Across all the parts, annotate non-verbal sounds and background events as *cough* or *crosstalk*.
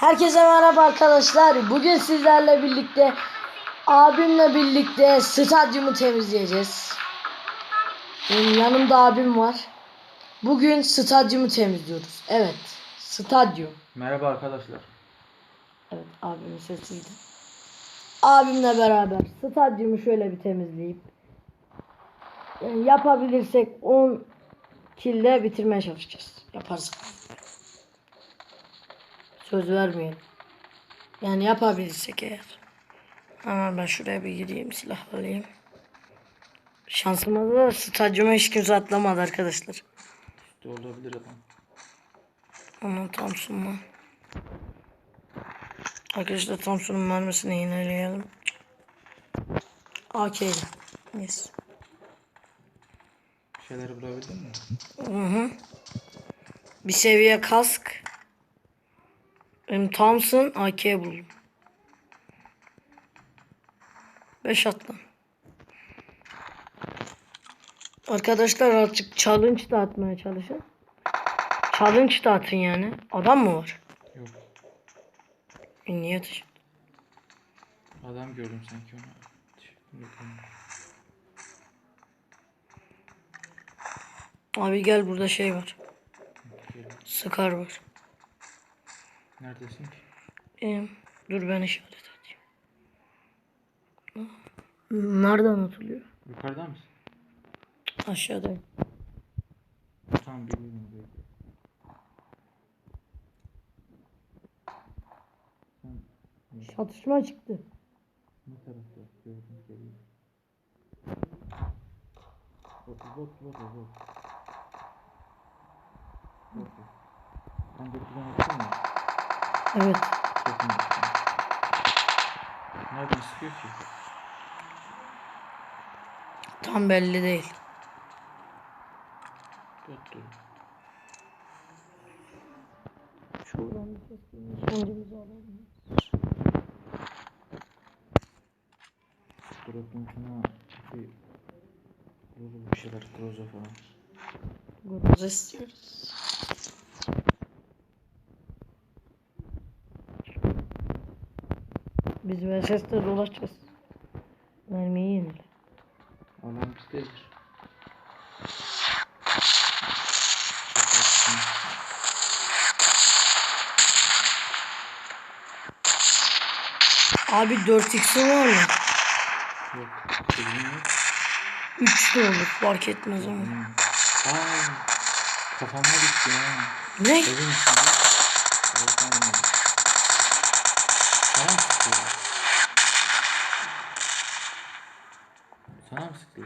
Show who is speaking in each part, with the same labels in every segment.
Speaker 1: Herkese merhaba arkadaşlar. Bugün sizlerle birlikte abimle birlikte stadyumu temizleyeceğiz. Benim yanımda abim var. Bugün stadyumu temizliyoruz. Evet, stadyum.
Speaker 2: Merhaba arkadaşlar.
Speaker 1: Evet, abimin sesiydi. Abimle beraber stadyumu şöyle bir temizleyip yani yapabilirsek 10 kilde bitirmeye çalışacağız. Yaparsak. Söz vermeyelim. Yani yapabilirsek eğer. Ama ben şuraya bir gireyim silah alayım. Şansıma da stadyuma hiç kimse atlamadı arkadaşlar.
Speaker 2: İşte olabilir adam.
Speaker 1: Aman Thompson var. Arkadaşlar Thompson'un mermisini yineleyelim. AK ile. Yes.
Speaker 2: Bir şeyler bulabildin mi?
Speaker 1: Hı hı. Bir seviye kask. Benim Thompson AK buldum. 5 atlan. Arkadaşlar artık challenge da atmaya çalışın. Challenge da atın yani. Adam mı var?
Speaker 2: Yok.
Speaker 1: E, niye atış?
Speaker 2: Adam gördüm sanki ederim.
Speaker 1: Abi gel burada şey var. Scar var.
Speaker 2: Neredesin ki?
Speaker 1: Ee, dur ben işaret edeyim. Nereden atılıyor?
Speaker 2: Yukarıda mısın?
Speaker 1: Aşağıda.
Speaker 2: Tamam biliyorum. bekle. Sen
Speaker 1: Çatışma çıktı.
Speaker 2: ne tarafta? Gördüm geliyor. Bot bot bot bot. Bot. Sen götüren attın mı?
Speaker 1: Evet.
Speaker 2: Kesin attın. Nereden sıkıyor ki?
Speaker 1: Tam belli değil.
Speaker 2: Dur.
Speaker 1: Şuradan bir ses geliyor. Kendimizi alalım.
Speaker 2: Drop'un şuna bir bir şeyler kroza falan.
Speaker 1: Guruz istiyoruz. Biz VSS'de dolaşacağız. Mermiyi yenile.
Speaker 2: Alan bizdedir.
Speaker 1: Abi 4x'in var mı?
Speaker 2: Yok. Bilgin yok.
Speaker 1: 3 de olur fark etmez ama.
Speaker 2: Hmm. Aa, kafama gitti ya.
Speaker 1: Ne?
Speaker 2: Evin içinde. Volkan oynadı. Sana mı sıktı? Sana mı sıktı?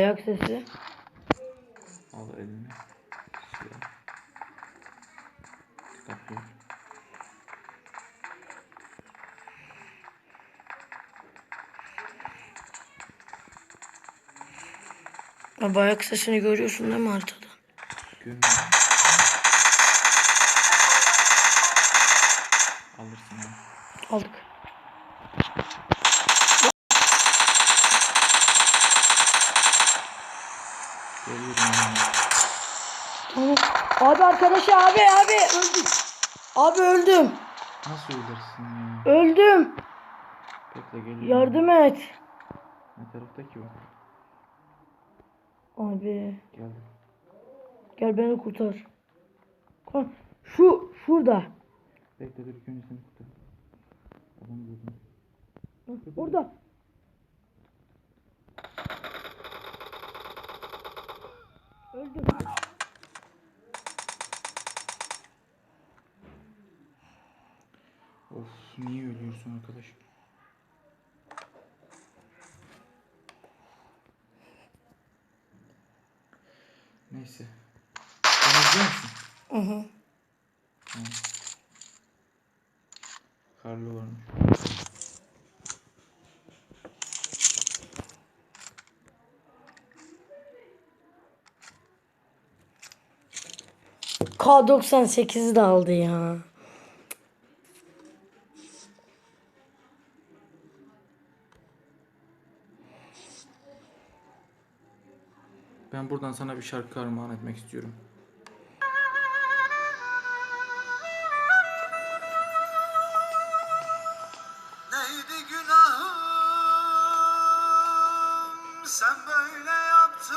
Speaker 1: Ayak sesi.
Speaker 2: Al eline. Silah. Dikkatli ol.
Speaker 1: Abi ayak sesini görüyorsun değil mi haritada?
Speaker 2: Görmüyor. Alırsın ya.
Speaker 1: Aldık.
Speaker 2: Geliyorum yanına.
Speaker 1: Tamam. Abi arkadaşı abi abi öldüm. Abi öldüm.
Speaker 2: Nasıl ölürsün ya?
Speaker 1: Öldüm.
Speaker 2: Bekle geliyorum.
Speaker 1: Yardım et.
Speaker 2: Ne taraftaki o?
Speaker 1: Abi
Speaker 2: Geldim.
Speaker 1: gel beni kurtar. Şu şurada.
Speaker 2: Bekle dur önce seni kurtar. Adam gördüm.
Speaker 1: Orada. Öldüm.
Speaker 2: Niye ölüyorsun arkadaş? Neyse. Sen izliyor musun?
Speaker 1: Hı hı.
Speaker 2: Karlı varmış.
Speaker 1: K98'i de aldı ya.
Speaker 2: Ben buradan sana bir şarkı armağan etmek istiyorum. Neydi günahım? Sen böyle yaptın.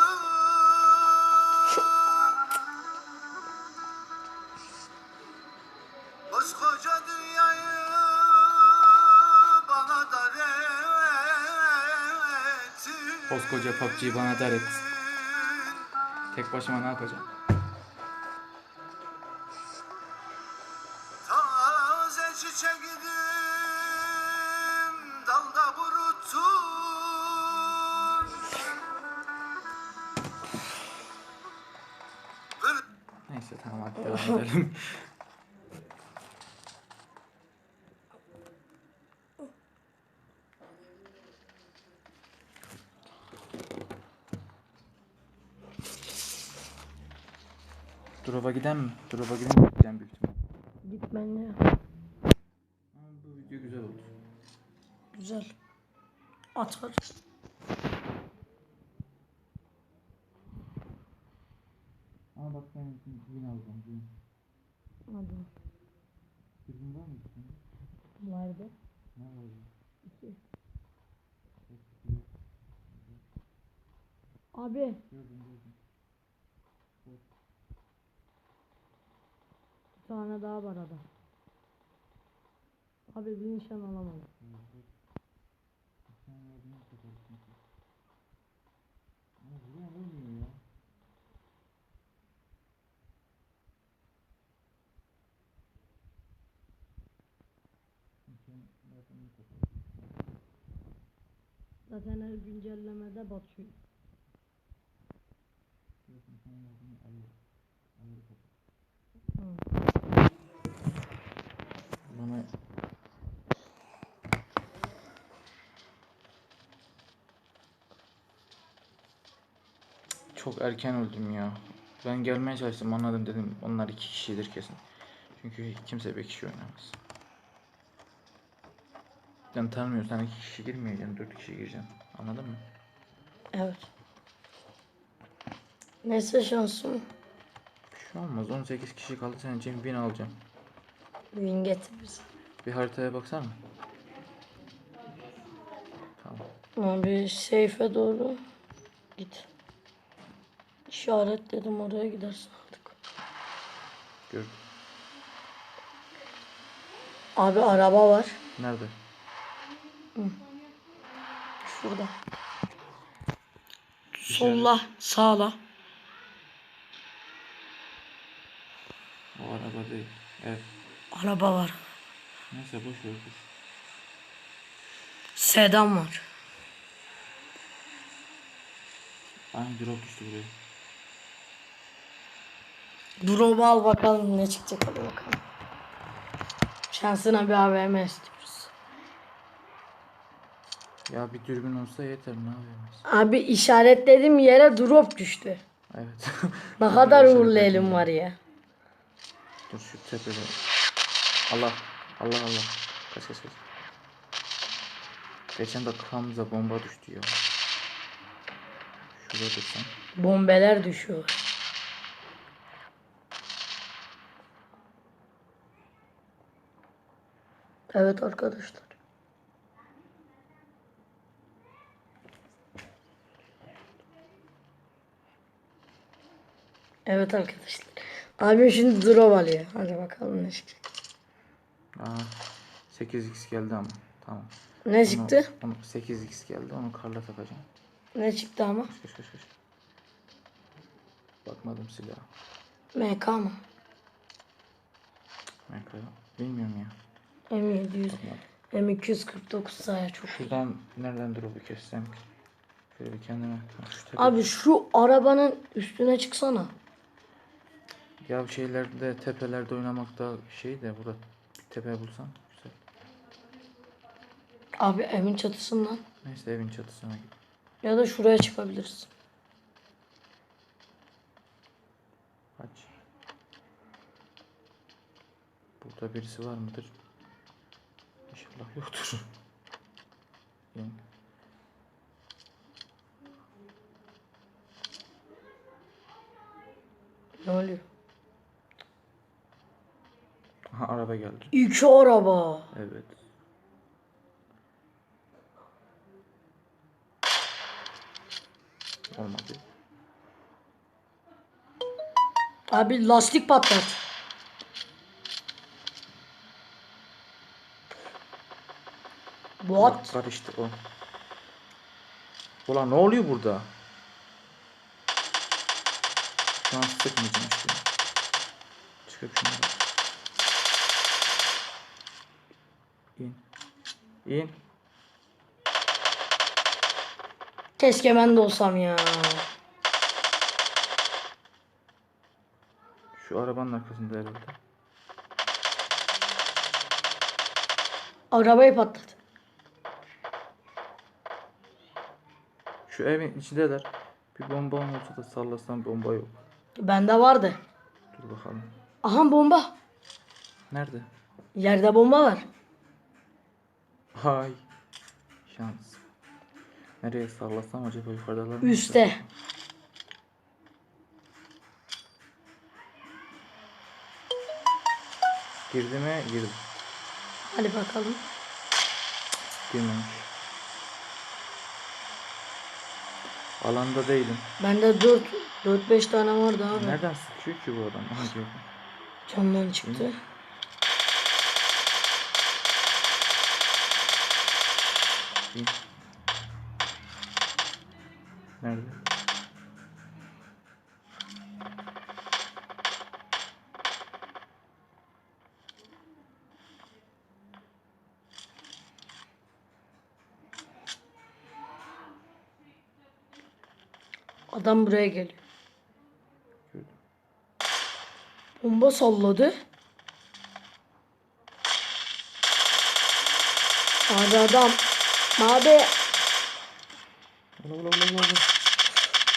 Speaker 2: Koskoca dünyayı bana dar ettin. Koskoca PUBG bana dar ettin. Tek başıma ne yapacağım?
Speaker 3: Taze çiçeğidim dalda burutun
Speaker 2: Neyse tamam hadi devam edelim. *laughs* Drop'a giden mi? Drop'a giden mi? Giden büyük ihtimal.
Speaker 1: Gitmen.
Speaker 2: Ama bu video güzel oldu.
Speaker 1: Güzel. Atar.
Speaker 2: Ama bak ben win alacağım. Win.
Speaker 1: Hadi.
Speaker 2: Win var mı?
Speaker 1: Nerede?
Speaker 2: Ne var ya?
Speaker 1: İki. Abi
Speaker 2: Gördüm gördüm.
Speaker 1: bir tane daha var adam. Abi bir nişan alamadım. Zaten her güncellemede batıyor.
Speaker 2: Diyorsun sen yardım et ayır. Ayır kapı.
Speaker 1: Hı.
Speaker 2: Bana Çok erken öldüm ya. Ben gelmeye çalıştım anladım dedim onlar iki kişidir kesin. Çünkü kimse bir kişi oynamaz. Ben tanımıyorsan iki kişi girmeyeceksin, dört kişi gireceksin. Anladın mı?
Speaker 1: Evet. Neyse şansım.
Speaker 2: Bir şey olmaz. 18 kişi kaldı senin için bin alacağım.
Speaker 1: Win getir bize.
Speaker 2: Bir haritaya baksana. Tamam.
Speaker 1: Abi seyfe doğru git. İşaretledim oraya gidersin artık.
Speaker 2: Gördüm.
Speaker 1: Abi araba var.
Speaker 2: Nerede?
Speaker 1: Şurada. Solla, sağla.
Speaker 2: O araba değil. Evet.
Speaker 1: Araba var.
Speaker 2: Neyse boş ver.
Speaker 1: Sedan var.
Speaker 2: Aynı drop düştü buraya.
Speaker 1: Drop'u al bakalım ne çıkacak hadi bakalım. Şansına bir AVM istiyoruz.
Speaker 2: Ya bir dürbün olsa yeter ne yapayım?
Speaker 1: Abi işaretlediğim yere drop düştü.
Speaker 2: Evet.
Speaker 1: Ne kadar uğurlu elim var ya.
Speaker 2: Dur şu tepede. Allah. Allah Allah. Kaç kaç kaç. Geçen de kafamıza bomba düştü ya. Şurada dursan.
Speaker 1: Bombeler düşüyor. Evet arkadaşlar. Evet arkadaşlar. Abim şimdi drop alıyor. Hadi bakalım ne çıkacak.
Speaker 2: Aa, 8x geldi ama. Tamam.
Speaker 1: Ne
Speaker 2: Onu-
Speaker 1: çıktı?
Speaker 2: Onu, 8x geldi. Onu karla takacağım.
Speaker 1: Ne çıktı ama?
Speaker 2: Kaç kaç kaç. Bakmadım silaha.
Speaker 1: MK mı?
Speaker 2: Kaya- Bilmiyorum ya.
Speaker 1: M700.
Speaker 2: Bakmadım.
Speaker 1: M249 saya çok iyi.
Speaker 2: Şuradan nereden drop'u kessem ki? Şöyle bir kendime. Şu
Speaker 1: Abi şu arabanın üstüne çıksana.
Speaker 2: Ya şeylerde tepelerde oynamakta şey de burada tepe bulsam güzel.
Speaker 1: Abi evin çatısından.
Speaker 2: Neyse evin çatısına git.
Speaker 1: Ya da şuraya çıkabiliriz.
Speaker 2: Aç. Burada birisi var mıdır? İnşallah yoktur. *laughs* Yani
Speaker 1: Ne oluyor?
Speaker 2: Aha araba geldi.
Speaker 1: İki araba.
Speaker 2: Evet. Olmadı.
Speaker 1: Abi lastik patlat. What?
Speaker 2: Var işte o. Ulan ne oluyor burada? Şu an sıkmayacağım işte. Çıkıp şunu. İn. İn.
Speaker 1: Keşke ben de olsam ya.
Speaker 2: Şu arabanın arkasında herhalde.
Speaker 1: Arabayı patlat.
Speaker 2: Şu evin içindeler. Bir bomba olsa da sallasam bomba yok.
Speaker 1: Bende vardı.
Speaker 2: Dur bakalım.
Speaker 1: Aha bomba.
Speaker 2: Nerede?
Speaker 1: Yerde bomba var.
Speaker 2: Hay. Şans. Nereye sallasam acaba yukarıdalar mı?
Speaker 1: Üste.
Speaker 2: Girdi mi? Girdi.
Speaker 1: Hadi bakalım.
Speaker 2: Girmemiş. Alanda değilim.
Speaker 1: Bende 4 4 5 tane vardı abi.
Speaker 2: Nereden sıkıyor ki bu adam? Aha gördüm.
Speaker 1: Camdan
Speaker 2: İn. Nerede?
Speaker 1: Adam buraya geliyor.
Speaker 2: Gördüm.
Speaker 1: Bomba salladı. Abi adam. Abi.
Speaker 2: Ulan ulan ulan ulan.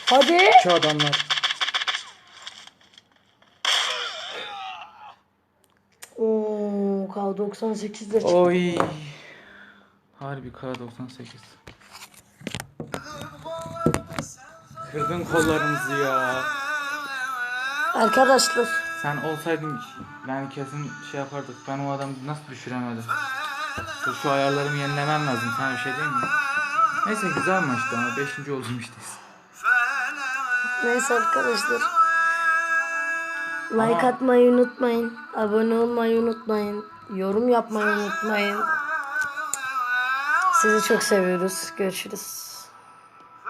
Speaker 1: Hadi.
Speaker 2: Şu adamlar.
Speaker 1: Oo, K98'de çıktı.
Speaker 2: Oy. Harbi K98. Kırdın kollarımızı ya.
Speaker 1: Arkadaşlar.
Speaker 2: Sen olsaydın yani kesin şey yapardık. Ben o adamı nasıl düşüremedim? Dur şu ayarlarımı yenilemem lazım. Sana bir şey diyeyim mi? Neyse güzel maçtı ama 5. oldum işte.
Speaker 1: Neyse arkadaşlar. Like atmayı unutmayın. Abone olmayı unutmayın. Yorum yapmayı unutmayın. Sizi çok seviyoruz. Görüşürüz.